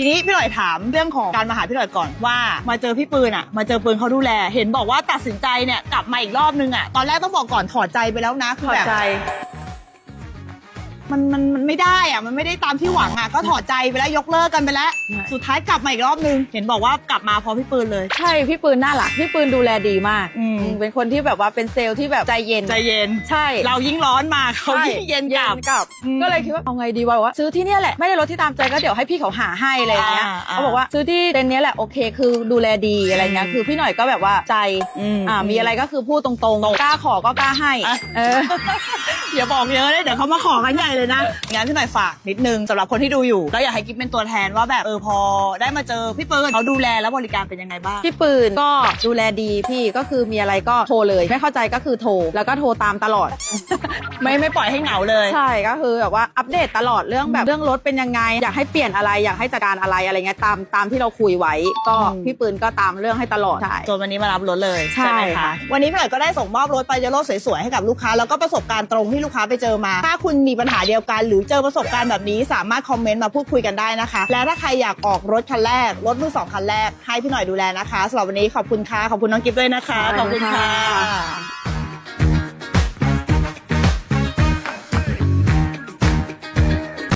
ทีนี้พี่หน่อยถามเรื่องของการมาหาพี่หน่อยก่อนว่า มาเจอพี่ปืนอะ มาเจอปืนเขาดูแล เห็นบอกว่าตัดสินใจเนี่ยกลับมาอีกรอบนึงอะตอนแรกต้องบอกก่อนถอดใจไปแล้วนะคือแบบ มันมันมันไม่ได้อะมันไม่ได้ตามที่หวังอะก็ถอดใจไปแล้วยกเลิกกันไปแล้ว ใช่ สุดท้ายกลับมาอีกรอบนึง เห็นบอกว่ากลับมาเพราะพี่ปืนเลย ใช่พี่ปืนน่ารักพี่ปืนดูแลดีมากอืม อืมเป็นคนที่แบบว่าเป็นเซลล์ที่แบบใจเย็นใจเย็น ใช่เรายิ่งร้อนมาเขาใช่ยิ่งเย็นกลับกลับอืมก็เลยคิดว่าเอาไงดีวะว่าซื้อที่เนี่ยแหละไม่ได้รถที่ตามใจก็เดี๋ยวให้พี่เขาหาให้อะไรอย่างเงี้ยอ่าอ่าเขาบอกว่าซื้อที่เต็นท์เนี้ยแหละโอเคคือดูแลดีอะไรเงี้ยอืม คือพี่หน่อยก็แบบว่าใจอืมอ่ามีอะไรก็คือพูดตรงๆกล้าขอก็กล้าให้อะเออ อย่าบอกเยอะเลยเดี๋ยวเขามาขอกันใหญ่เลยนะ งั้นพี่หน่อยฝากนิดนึงสำหรับคนที่ดูอยู่แล้วอยากให้กิ๊บเป็นตัวแทนว่าแบบเออพอได้มาเจอพี่ปืนเขาดูแลและบริการเป็นยังไงบ้าง พี่ปืนก็ดูแลดีพี่ก็คือมีอะไรก็โทรเลย ไม่เข้าใจก็คือโทร แล้วก็โทรตามตลอด ไม่ไม่ปล่อยให้เหงาเลยใช่ก็คือแบบว่าอัปเดตตลอดเรื่องแบบเรื่องรถเป็นยังไง อยากให้เปลี่ยนอะไรอยากให้จัดการอะไรอะไรเงี้ยตามตามที่เราคุยไว้ ก็อืมพี่ปืนก็ตามเรื่องให้ตลอดใช่จนวันนี้มารับรถเลยใช่ไหมค่ะคะวันนี้พี่หน่อยก็ได้ส่งมอบรถปาเจโร่สวยๆให้กับลูกค้าแล้วก็ประสบการณ์ตรงที่ลูกค้าไปเจอมา ถ้าคุณมีปัญหาเดียวกัน หรือเจอประสบการณ์แบบนี้สามารถคอมเมนต์มาพูดคุยกันได้นะคะ และถ้าใครอยากออกรถคันแรก รถมือสองคันแรกให้พี่หน่อยดูแลนะคะสำหรับวันนี้ขอบคุณค่ะขอบคุณน้องกิฟต์ด้วยนะคะขอบคุณค่ะ